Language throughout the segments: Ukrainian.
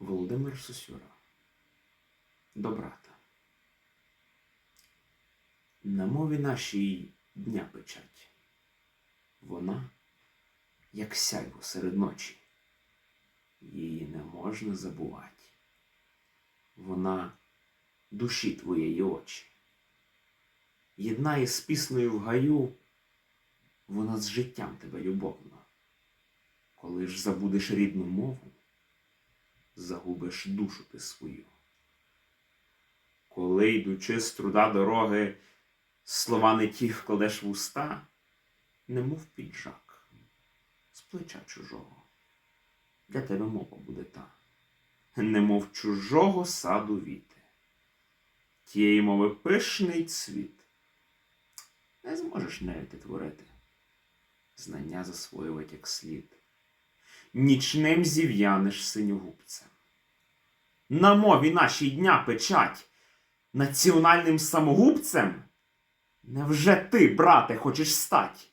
Володимир Сосюра. До брата. На мові нашій дня печать. Вона, як сяйво серед ночі. Її не можна забувати. Вона душі твоєї очі. Єднає з піснею в гаю, вона з життям тебе любовно. Коли ж забудеш рідну мову, загубиш душу ти свою. Коли, йдучи з труда дороги, слова не ті вкладеш в уста, немов піджак, з плеча чужого. Для тебе мова буде та, немов чужого саду віти. Тієї мови пишний цвіт. Не зможеш нею ти творити, знання засвоювати як слід. Нічним зів'янеш синьогубцем. На мові нашій дня печать національним самогубцем? Невже ти, брате, хочеш стать?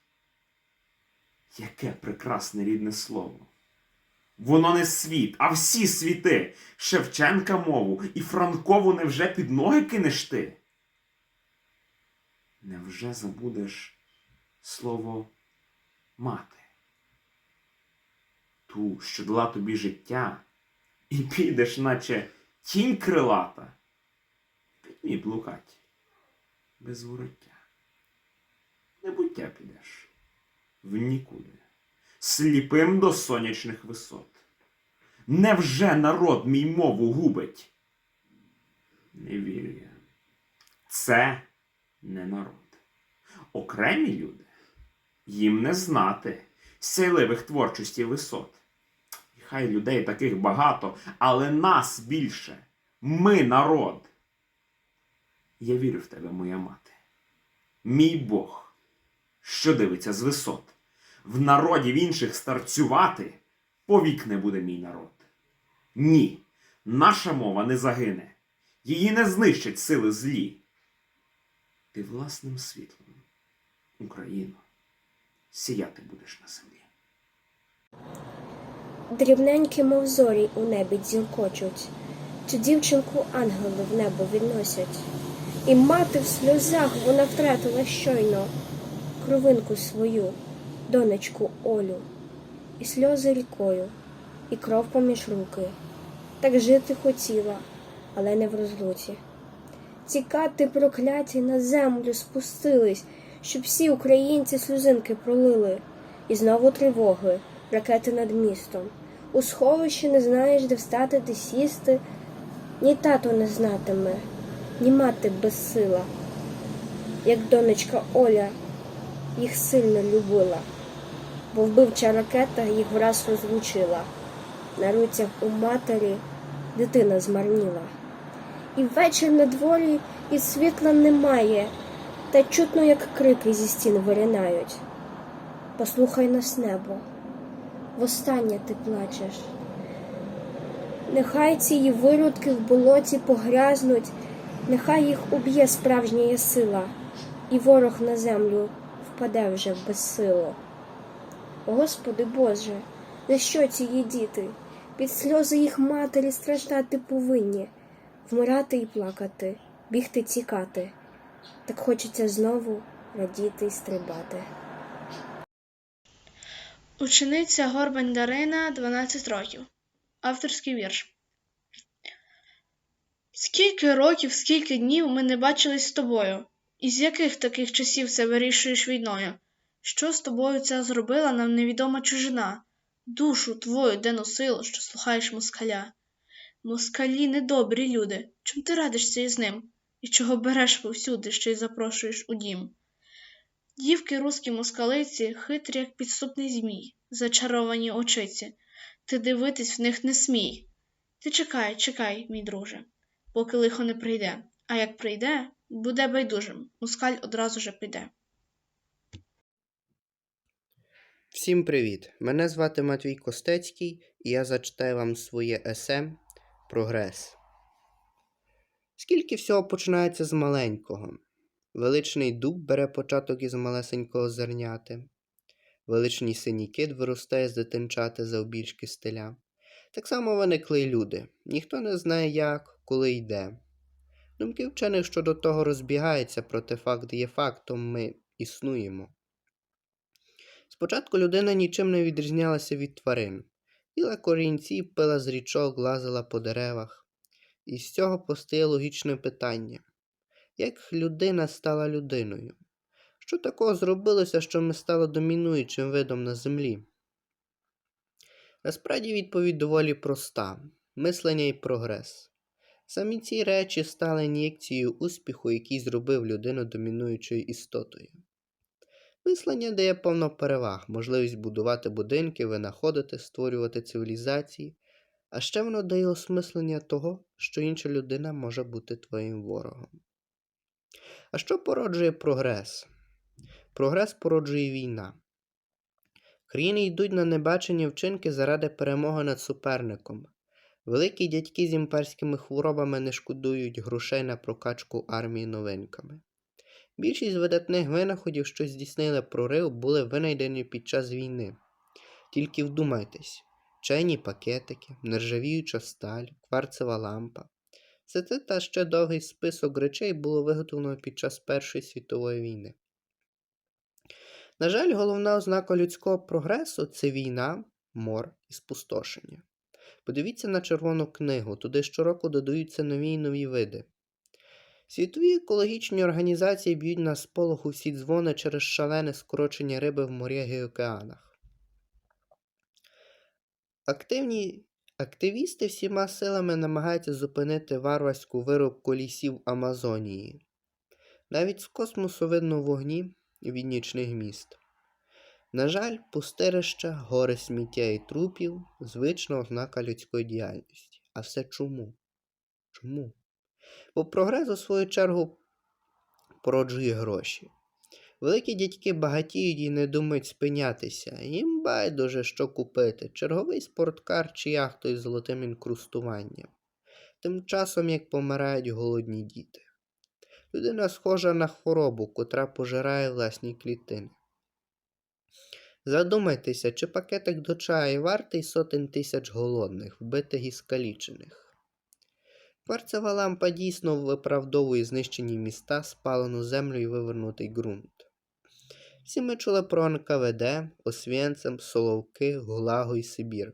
Яке прекрасне рідне слово. Воно не світ, а всі світи. Шевченка мову і Франкову невже під ноги кинеш ти? Невже забудеш слово мати? Ту, що дала тобі життя, і підеш, наче тінь крилата, пітьмі блукать без вороття. Небуття підеш в нікуди, сліпим до сонячних висот. Невже народ мій мову губить? Не вірю я. Це не народ. Окремі люди їм не знати сяйливих творчості висот. Хай людей таких багато, але нас більше. Ми народ. Я вірю в тебе, моя мати. Мій Бог, що дивиться з висот, в народів інших старцювати повік не буде мій народ. Ні, наша мова не загине, її не знищать сили злі. Ти власним світлом, Україно, сіяти будеш на землі. Дрібненькі, мов зорі у небі дзінкочуть, чи дівчинку ангели в небо відносять. І мати в сльозах вона втратила щойно кровинку свою, донечку Олю, і сльози рікою, і кров поміж руки. Так жити хотіла, але не в розлуці. Ці кати прокляті на землю спустились, щоб всі українці сльозинки пролили. І знову тривоги, ракети над містом. У сховищі не знаєш, де встати, де сісти. Ні тато не знатиме, ні мати безсила. Як донечка Оля їх сильно любила, бо вбивча ракета їх враз розлучила. На руцях у матері дитина змарніла. І вечір на дворі і світла немає, та чутно, як крики зі стін виринають. Послухай нас небо, востаннє ти плачеш. Нехай ці виродки в болоті погрязнуть, нехай їх уб'є справжня сила, і ворог на землю впаде вже в безсилу. Господи Боже, за що ці є діти? Під сльози їх матері страждати повинні, вмирати і плакати, бігти тікати. Так хочеться знову радіти й стрибати. Учениця Горбань Дарина, 12 років. Авторський вірш. Скільки років, скільки днів ми не бачились з тобою? І з яких таких часів це вирішуєш війною? Що з тобою ця зробила нам невідома чужина? Душу твою де носило, що слухаєш москаля? Москалі недобрі люди. Чим ти радишся із ним? І чого береш повсюди, що й запрошуєш у дім? Дівки руські москалиці, хитрі, як підступний змій, зачаровані очиці. Ти дивитись в них не смій. Ти чекай, чекай, мій друже, поки лихо не прийде. А як прийде, буде байдужим, москаль одразу же піде. Всім привіт! Мене звати Матвій Костецький, і я зачитаю вам своє есе Прогрес. Скільки всього починається з маленького? Величний дуб бере початок із малесенького зерняти. Величний синій кит виростає з дитинчати завбільшки стеля. Так само виникли й люди. Ніхто не знає як, коли йде. Думки вчених щодо того розбігаються, проте факт є фактом, ми існуємо. Спочатку людина нічим не відрізнялася від тварин. Їла корінці, пила з річок, лазила по деревах. І з цього постає логічне питання: як людина стала людиною? Що такого зробилося, що ми стали домінуючим видом на землі? Насправді відповідь доволі проста: мислення і прогрес. Самі ці речі стали ін'єкцією успіху, який зробив людину домінуючою істотою. Мислення дає повно переваг, можливість будувати будинки, винаходити, створювати цивілізації, а ще воно дає осмислення того, що інша людина може бути твоїм ворогом. А що породжує прогрес? Прогрес породжує війна. Країни йдуть на небачені вчинки заради перемоги над суперником. Великі дядьки з імперськими хворобами не шкодують грошей на прокачку армії новинками. Більшість видатних винаходів, що здійснили прорив, були винайдені під час війни. Тільки вдумайтесь: чайні пакетики, нержавіюча сталь, кварцева лампа. Це та ще довгий список речей було виготовлено під час Першої світової війни. На жаль, головна ознака людського прогресу це війна, мор і спустошення. Подивіться на червону книгу, туди щороку додаються нові й нові види. Світові екологічні організації б'ють на сполох усі дзвони через шалене скорочення риби в морях і океанах. Активні активісти всіма силами намагаються зупинити варварську виробку лісів Амазонії. Навіть з космосу видно вогні від нічних міст. На жаль, пустирища, гори сміття і трупів звична ознака людської діяльності. А все чому? Чому? Бо прогрес, у свою чергу, породжує гроші. Великі дядьки багатіють і не думають спинятися. Їм байдуже, що купити черговий спорткар чи яхту із золотим інкрустуванням. Тим часом як помирають голодні діти. Людина схожа на хворобу, котра пожирає власні клітини. Задумайтеся, чи пакетик до чаю вартий сотень тисяч голодних, вбитих і скалічених. Кварцева лампа дійсно виправдовує знищені міста, спалену землю і вивернутий ґрунт. Всі ми чули про НКВД, Освєнцем, Соловки, Гулагу і Сибір,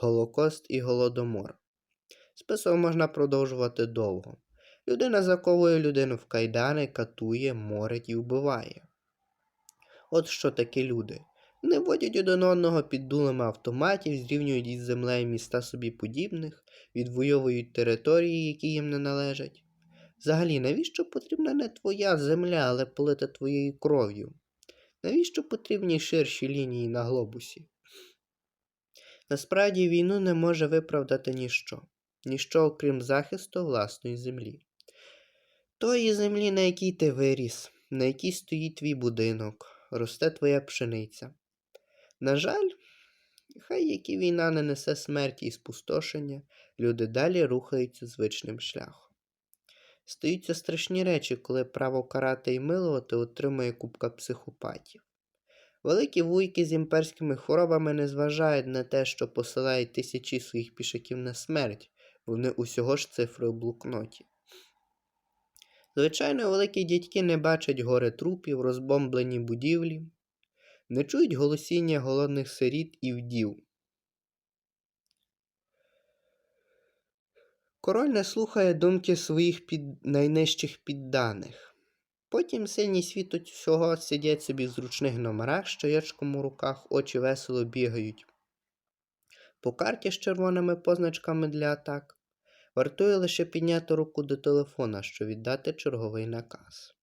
Голокост і Голодомор. Список можна продовжувати довго. Людина заковує людину в кайдани, катує, морить і вбиває. От що такі люди. Вони водять один одного під дулами автоматів, зрівнюють із землею міста собі подібних, відвоюють території, які їм не належать. Взагалі, навіщо потрібна не твоя земля, але полита твоєю кров'ю? Навіщо потрібні ширші лінії на глобусі? Насправді війну не може виправдати ніщо, ніщо окрім захисту власної землі. Тої землі, на якій ти виріс, на якій стоїть твій будинок, росте твоя пшениця. На жаль, хай які війна не несе смерті і спустошення, люди далі рухаються звичним шляхом. Стаються страшні речі, коли право карати і милувати отримує купка психопатів. Великі вуйки з імперськими хворобами не зважають на те, що посилають тисячі своїх пішаків на смерть, вони усього ж цифри у блокноті. Звичайно, великі дядьки не бачать гори трупів, розбомблені будівлі, не чують голосіння голодних сиріт і вдів. Король не слухає думки своїх під... найнижчих підданих. Потім сильні світ усього сидять собі в зручних номерах, з чаєчком у руках, очі весело бігають. По карті з червоними позначками для атак. Вартує лише підняти руку до телефона, щоб віддати черговий наказ.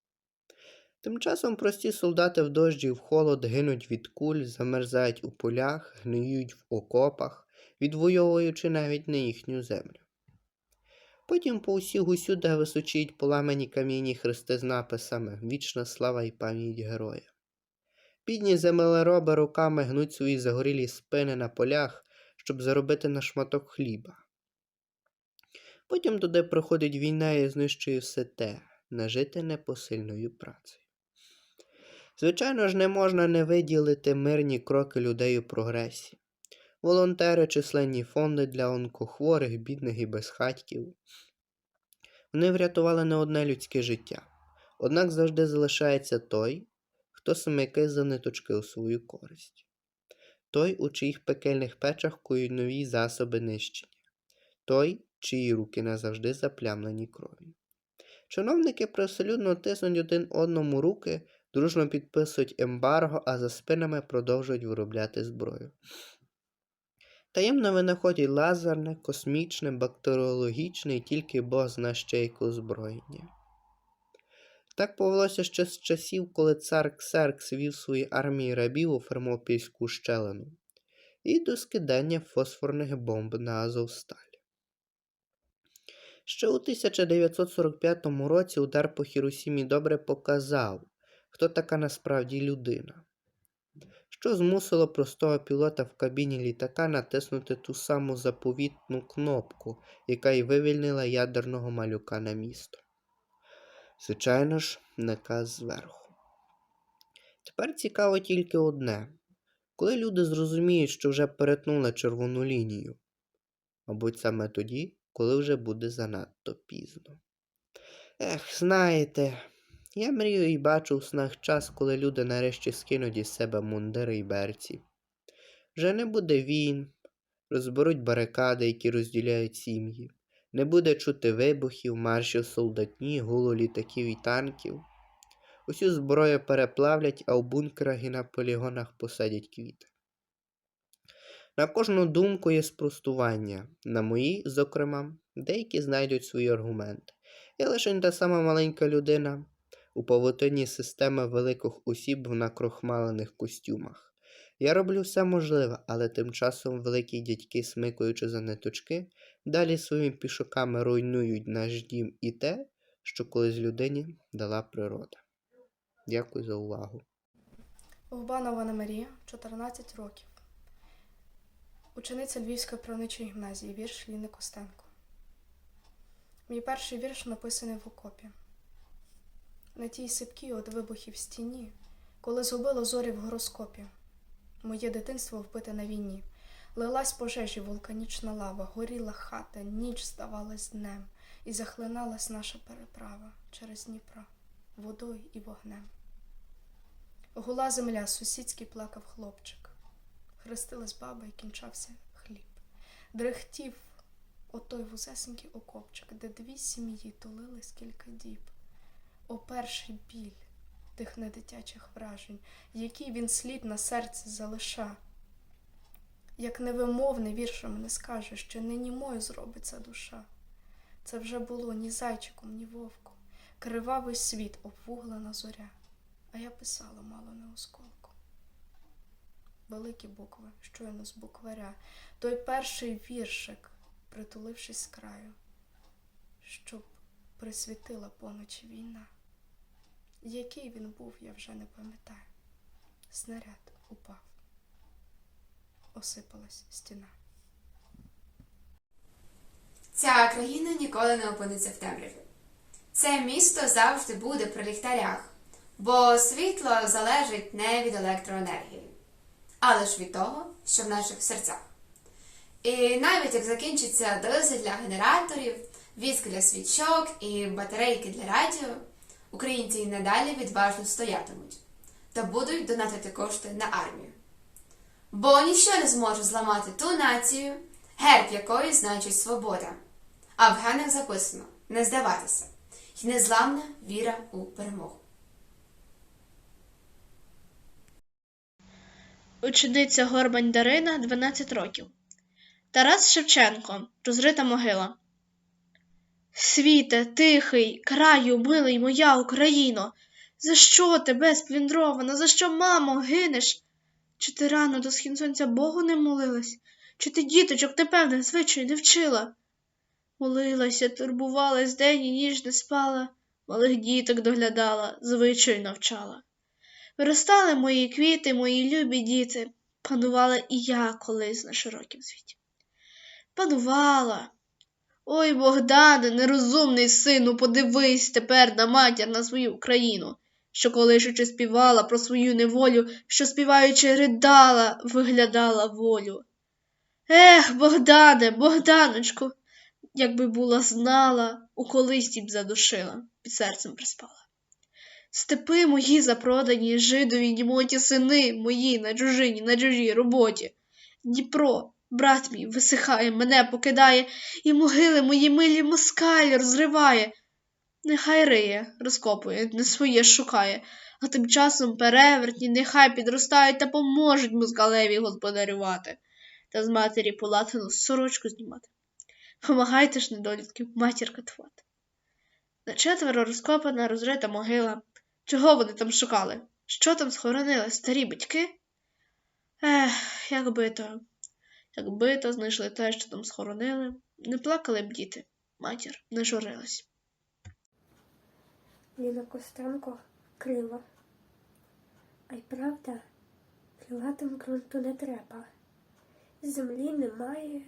Тим часом прості солдати в дощі в холод гинуть від куль, замерзають у полях, гниють в окопах, відвоюючи навіть не їхню землю. Потім по усіх усюди височіють поламані кам'яні хрести з написами Вічна слава і пам'ять героя. Бідні землероби руками гнуть свої загорілі спини на полях, щоб заробити на шматок хліба. Потім туди приходить війна і знищує все те, нажите непосильною працею. Звичайно ж, не можна не виділити мирні кроки людей у прогресі. Волонтери, численні фонди для онкохворих, бідних і безхатьків. Вони врятували не одне людське життя. Однак завжди залишається той, хто смикає за ниточки у свою користь. Той, у чиїх пекельних печах кують нові засоби нищення. Той, чиї руки назавжди заплямлені кров'ю. Чиновники привселюдно тиснуть один одному руки, дружно підписують ембарго, а за спинами продовжують виробляти зброю. Таємно винаходять лазерне, космічне, бактеріологічне і тільки Бог зна ще яке озброєння. Так повелося ще з часів, коли цар Ксеркс вів свої армії рабів у Фермопільську щелину і до скидання фосфорних бомб на Азовсталь. Ще у 1945 році удар по Хіросімі добре показав, хто така насправді людина, що змусило простого пілота в кабіні літака натиснути ту саму заповітну кнопку, яка й вивільнила ядерного малюка на місто. Звичайно ж, наказ зверху. Тепер цікаво тільки одне: коли люди зрозуміють, що вже перетнули червону лінію, мабуть, саме тоді, коли вже буде занадто пізно. Ех, знаєте, я мрію і бачу у снах час, коли люди нарешті скинуть із себе мундири й берці. Вже не буде війн, розберуть барикади, які розділяють сім'ї. Не буде чути вибухів, маршів солдатні, гулу літаків і танків. Усю зброю переплавлять, а в бункерах і на полігонах посадять квіти. На кожну думку є спростування. На моїй, зокрема, деякі знайдуть свої аргументи. Я лише та сама маленька людина у павутині системи великих осіб в накрохмалених костюмах. Я роблю все можливе, але тим часом великі дядьки, смикуючи за ниточки, далі своїми пішоками руйнують наш дім і те, що колись людині дала природа. Дякую за увагу. Лобанова Анна Марія, 14 років. Учениця Львівської правничої гімназії, вірш Ліни Костенко. Мій перший вірш написаний в окопі. На тій сипкій от вибухів стіні, коли згубило зорі в гороскопі. Моє дитинство вбите на війні. Лилась пожежі вулканічна лава, горіла хата, ніч здавалась днем, і захлиналась наша переправа через Дніпро, водою і вогнем. Гула земля, сусідський плакав хлопчик. Хрестилась баба і кінчався хліб. Дрехтів отой вузесенький окопчик, де дві сім'ї тулились кілька діб. О перший біль тих недитячих вражень, який він слід на серці залиша. Як невимовне віршем не скаже, що не німою зробиться душа. Це вже було ні зайчиком, ні вовком. Кривавий світ обвуглена зоря а я писала мало не осколку. Великі букви, щойно з букваря, той перший віршик, притулившись з краю, щоб присвітила поночі війна. Який він був, я вже не пам'ятаю. Снаряд упав, осипалась стіна. Ця країна ніколи не опиниться в темряві. Це місто завжди буде при ліхтарях, бо світло залежить не від електроенергії, а лише від того, що в наших серцях. І навіть як закінчиться дизель для генераторів, віск для свічок і батарейки для радіо, українці й надалі відважно стоятимуть та будуть донатити кошти на армію. Бо ніщо не зможе зламати ту націю, герб якої значить свобода. А в генах записано не здаватися і незламна віра у перемогу. Учениця Горбань Дарина, 12 років. Тарас Шевченко. Розрита могила. Світе, тихий, краю, милий моя Україно. За що тебе спліндрована? За що, мамо, гинеш? Чи ти рано до схід сонця Богу не молилась? Чи ти діточок непевних звичай не вчила? Молилася, турбувалась, день і ніч не спала, малих діток доглядала, звичай навчала. Виростали мої квіти, мої любі діти, панувала і я колись на широкім світі. Панувала. Ой, Богдане, нерозумний сину, подивись тепер на матір на свою Україну, що колишучи співала про свою неволю, що співаючи ридала, виглядала волю. Ех, Богдане, Богданочку, якби була знала, у колисті б задушила, під серцем приспала. Степи мої запродані, жидові німоті сини мої на чужині, на чужій роботі. Дніпро, брат мій, висихає, мене покидає, і могили мої милі москаль розриває. Нехай риє, розкопує, не своє шукає, а тим часом перевертні нехай підростають та поможуть москалеві господарювати, та з матері полатану сорочку знімати. Помагайте ж недолітків матір катувати. На четверо розкопана, розрита могила. Чого вони там шукали? Що там схоронили старі батьки? Ех, якби то, якби то знайшли те, що там схоронили, не плакали б діти, матір не журилась. Ліна Костенко крила. А й правда, крилатим ґрунту не треба. Землі немає,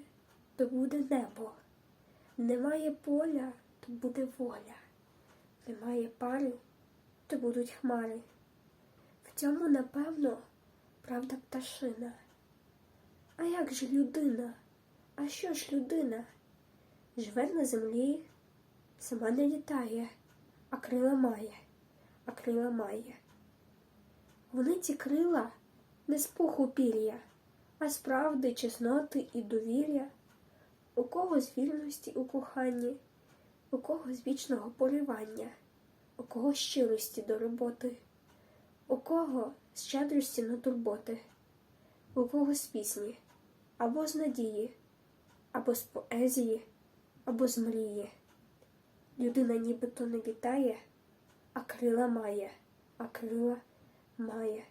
то буде небо. Немає поля, то буде воля. Немає пари, то будуть хмари. В цьому, напевно, правда пташина. А як же людина? А що ж людина? Живе на землі, сама не літає а крила має, а крила має. Вони ці крила не з пуху пір'я, а з правди, чесноти і довір'я, у кого з вільності у коханні, у кого з вічного полювання, у кого щирості до роботи, у кого щедрості на турботи, у кого з пісні, або з надії, або з поезії, або з мрії. Людина нібито не вітає, а крила має, а крила має.